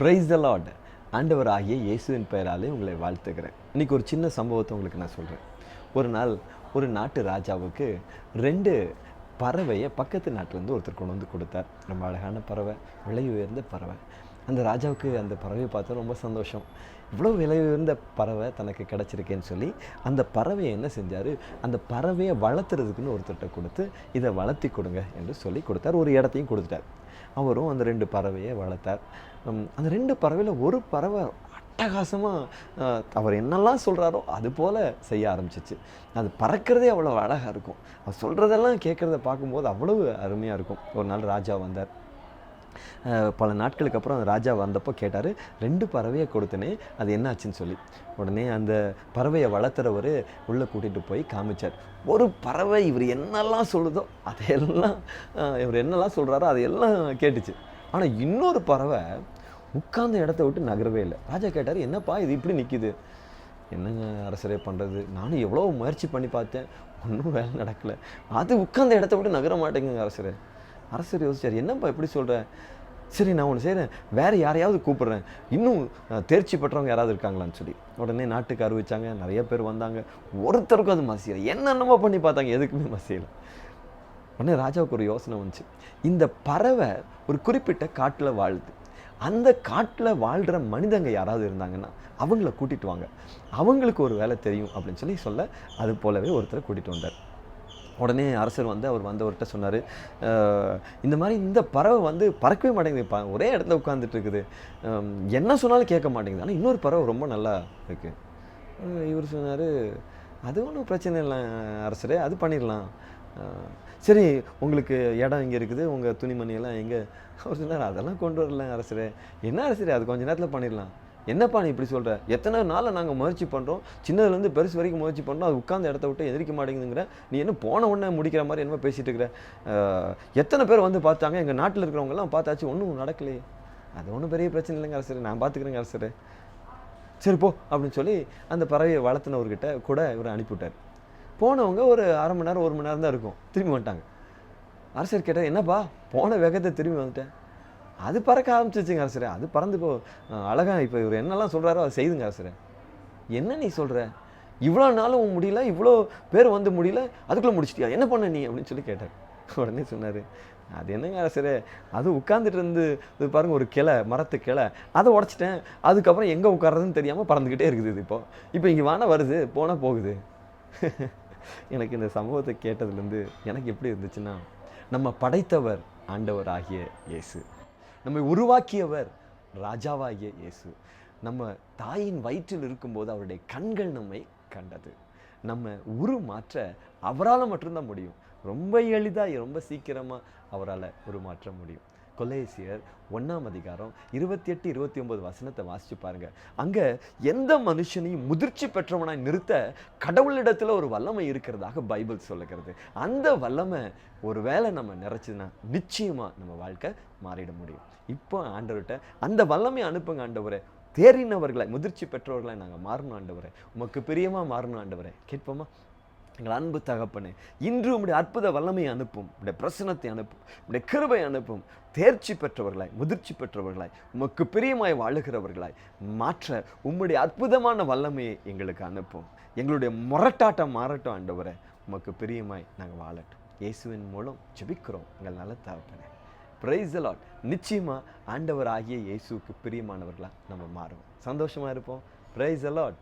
Praise the lot ஆண்டவர் ஆகிய இயேசுவின் பெயராலே உங்களை வாழ்த்துக்கிறேன் இன்றைக்கி ஒரு சின்ன சம்பவத்தை உங்களுக்கு நான் சொல்கிறேன் ஒரு நாள் ஒரு நாட்டு ராஜாவுக்கு ரெண்டு பறவையை பக்கத்து நாட்டிலேருந்து ஒருத்தர் கொண்டு வந்து கொடுத்தார். ரொம்ப அழகான பறவை விலை உயர்ந்த பறவை. அந்த ராஜாவுக்கு அந்த பறவையை பார்த்தா ரொம்ப சந்தோஷம். இவ்வளோ விலை உயர்ந்த பறவை தனக்கு கிடச்சிருக்கேன்னு சொல்லி அந்த பறவையை என்ன செஞ்சார்? அந்த பறவையை வளர்த்துறதுக்குன்னு ஒருத்தர்கிட்ட கொடுத்து இதை வளர்த்தி கொடுங்க என்று சொல்லி கொடுத்தார். ஒரு இடத்தையும் கொடுத்துட்டார். அவரும் அந்த ரெண்டு பறவையை வளர்த்தார். அந்த ரெண்டு பறவையில் ஒரு பறவை அட்டகாசமாக அவர் என்னெல்லாம் சொல்கிறாரோ அது போல் செய்ய ஆரம்பிச்சிச்சு. அது பறக்கிறதே அவ்வளோ அழகாக இருக்கும். அவர் சொல்கிறதெல்லாம் கேட்குறத பார்க்கும்போது அவ்வளவு அருமையாக இருக்கும். ஒரு நாள் ராஜா வந்தார். பல நாட்களுக்கு அப்புறம் அந்த ராஜா வந்தப்போ கேட்டார் ரெண்டு பறவையை கொடுத்தனே அது என்னாச்சுன்னு சொல்லி. உடனே அந்த பறவையை வளர்த்துறவர் உள்ளே கூட்டிகிட்டு போய் காமிச்சார். ஒரு பறவை இவர் என்னெல்லாம் சொல்லுதோ அதையெல்லாம் இவர் என்னெல்லாம் சொல்கிறாரோ அதையெல்லாம் கேட்டுச்சு. ஆனால் இன்னொரு பறவை உட்கார்ந்த இடத்த விட்டு நகரவே இல்லை. ராஜா கேட்டார் என்னப்பா இது இப்படி நிற்கிது என்னங்க அரசரே பண்ணுறது நானும் எவ்வளோ முயற்சி பண்ணி பார்த்தேன் ஒன்றும் வேலை நடக்கலை. அது உட்கார்ந்த இடத்த விட்டு நகர மாட்டேங்குங்க அரசரே. அரசர் யோசிச்சார் என்னப்பா இப்படி சொல்கிற சரி நான் ஒன்று செய்கிறேன் வேறு யாரையாவது கூப்பிட்றேன். இன்னும் தேர்ச்சி பெற்றவங்க யாராவது இருக்காங்களான்னு சொல்லி. உடனே நாட்டுக்கு அறிவிச்சாங்க. நிறைய பேர் வந்தாங்க. ஒருத்தருக்கும் அது மசியலை. என்னென்னமோ பண்ணி பார்த்தாங்க. எதுக்குமே மசியலை. உடனே ராஜாவுக்கு ஒரு யோசனை வந்துச்சு. இந்த பறவை ஒரு குறிப்பிட்ட காட்டில் வாழுது. அந்த காட்டில் வாழ்கிற மனிதங்க யாராவது இருந்தாங்கன்னா அவங்கள கூட்டிட்டு வாங்க. அவங்களுக்கு ஒரு வேலை தெரியும் அப்படின்னு சொல்லி சொல்ல அது போலவே ஒருத்தரை கூட்டிகிட்டு வந்தார். உடனே அரசர் வந்து அவர் வந்தவர்கிட்ட சொன்னார் இந்த மாதிரி இந்த பறவை வந்து பறக்கவே மாட்டேங்குது. ப ஒரே இடத்துல உட்காந்துட்டு இருக்குது. என்ன சொன்னாலும் கேட்க மாட்டேங்குது. ஆனால் இன்னொரு பறவை ரொம்ப நல்லா இருக்குது இவர் சொன்னார் அது ஒன்றும் பிரச்சனை இல்லை அரசரே அது பண்ணிடலாம் சரி உங்களுக்கு இடம் இங்கே இருக்குது. உங்கள் துணிமணியெல்லாம் எங்கே? அவர் சொன்னார் அதெல்லாம் கொண்டு வரல அரசரே. என்ன அரசரே அது கொஞ்ச நேரத்தில் பண்ணிடலாம் என்னப்பா நீ இப்படி சொல்கிற எத்தனை நாளில் நாங்கள் முயற்சி பண்ணுறோம் சின்னதுலேருந்து பெருசு வரைக்கும் முயற்சி பண்ணுறோம் அது உட்காந்து இடத்த விட்டு எதிர்க்க மாட்டேங்குதுங்கிற. நீ என்ன போன உடனே முடிக்கிற மாதிரி என்னமோ பேசிகிட்டு இருக்கிற எத்தனை பேர் வந்து பார்த்தாங்க? எங்கள் நாட்டில் இருக்கிறவங்கலாம் பார்த்தாச்சு ஒன்றும் நடக்கலையே. அது ஒன்றும் பெரிய பிரச்சனை இல்லைங்க அரசர். நான் பார்த்துக்கிறேங்க அரசர். சரி போ அப்படின்னு சொல்லி அந்த பறவையை வளர்த்துனவர்கிட்ட கூட இவர் அனுப்பிவிட்டார். போனவங்க ஒரு அரை மணி நேரம் ஒரு மணி நேரம் தான் இருக்கும். திரும்பி வந்துட்டாங்க. அரசர் கேட்டார் என்னப்பா போன வேகத்தை திரும்பி வந்துட்டேன் அது பறக்க ஆரம்பிச்சிச்சுங்க அரசரே. அது பறந்து போ அழகாக இப்போ இவர் என்னெல்லாம் சொல்கிறாரோ அதை செய்துங்க அரசரே. என்ன நீ சொல்கிற இவ்வளோ நாளும் முடியல இவ்வளோ பேர் வந்து முடியல அதுக்குள்ளே முடிச்சிட்டியா? என்ன பண்ண நீ? அப்படின்னு சொல்லி கேட்டார். உடனே சொன்னார் அது என்னங்க அரசரே? அது உட்காந்துட்டு இருந்து இது பாருங்கள் ஒரு கிளை மரத்து கிளை. அதை உடச்சிட்டேன். அதுக்கப்புறம் எங்கே உட்காரதுன்னு தெரியாமல் பறந்துக்கிட்டே இருக்குது இது இப்போ. இப்போ இங்கே வானா வருது போனால் போகுது. எனக்கு இந்த சம்பவத்தை கேட்டதுலேருந்து எனக்கு எப்படி இருந்துச்சுன்னா நம்ம படைத்தவர் ஆண்டவர் ஆகிய இயேசு. நம்மை உருவாக்கியவர் ராஜாவாகிய இயேசு. நம்ம தாயின் வயிற்றில் இருக்கும்போது அவருடைய கண்கள் நம்மை கண்டது. நம்ம உரு மாற்ற அவரால் மட்டும்தான் முடியும். ரொம்ப எளிதாக ரொம்ப சீக்கிரமாக அவரால் உருமாற்ற முடியும். கொலேசியர் ஒன்றாம் அதிகாரம் இருபத்தி எட்டு இருபத்தி ஒன்பது வசனத்தை வாசிச்சு பாருங்க. அங்கே எந்த மனுஷனையும் முதிர்ச்சி பெற்றவனாய் நிறுத்த கடவுளிடத்தில் ஒரு வல்லமை இருக்கிறதாக பைபிள் சொல்லுகிறது. அந்த வல்லமை ஒரு வேளை நம்ம நிறைச்சதுன்னா நிச்சயமாக நம்ம வாழ்க்கை மாறிட முடியும். இப்போ ஆண்டவர்கிட்ட அந்த வல்லமை அனுப்புங்க ஆண்டவரே. தேறினவர்களை முதிர்ச்சி பெற்றவர்களை நாங்கள் மாறணும் ஆண்டவரை. உமக்கு பிரியமாக மாறணும் ஆண்டவரை. கேட்போமா? எங்கள் அன்பு தகப்பனே இன்று உம்முடைய அற்புத வல்லமையை அனுப்பும் உடைய பிரசனத்தை அனுப்பும் உடைய கிருபை அனுப்பும் தேர்ச்சி பெற்றவர்களாய் முதிர்ச்சி பெற்றவர்களாய் உமக்கு பிரியமாய் வாழுகிறவர்களாய் மாற்ற உம்முடைய அற்புதமான வல்லமையை எங்களுக்கு அனுப்பும். எங்களுடைய முரட்டாட்டம் மாறட்டும் ஆண்டவரை உமக்கு பிரியமாய் நாங்கள் வாழட்டும். இயேசுவின் மூலம் ஜெபிக்கிறோம் எங்கள் நல்ல தகப்பனே. பிரைஸ் அலாட் நிச்சயமாக ஆண்டவர் ஆகிய இயேசுவுக்கு பிரியமானவர்களாக நம்ம மாறுவோம். சந்தோஷமாக இருப்போம். Price allot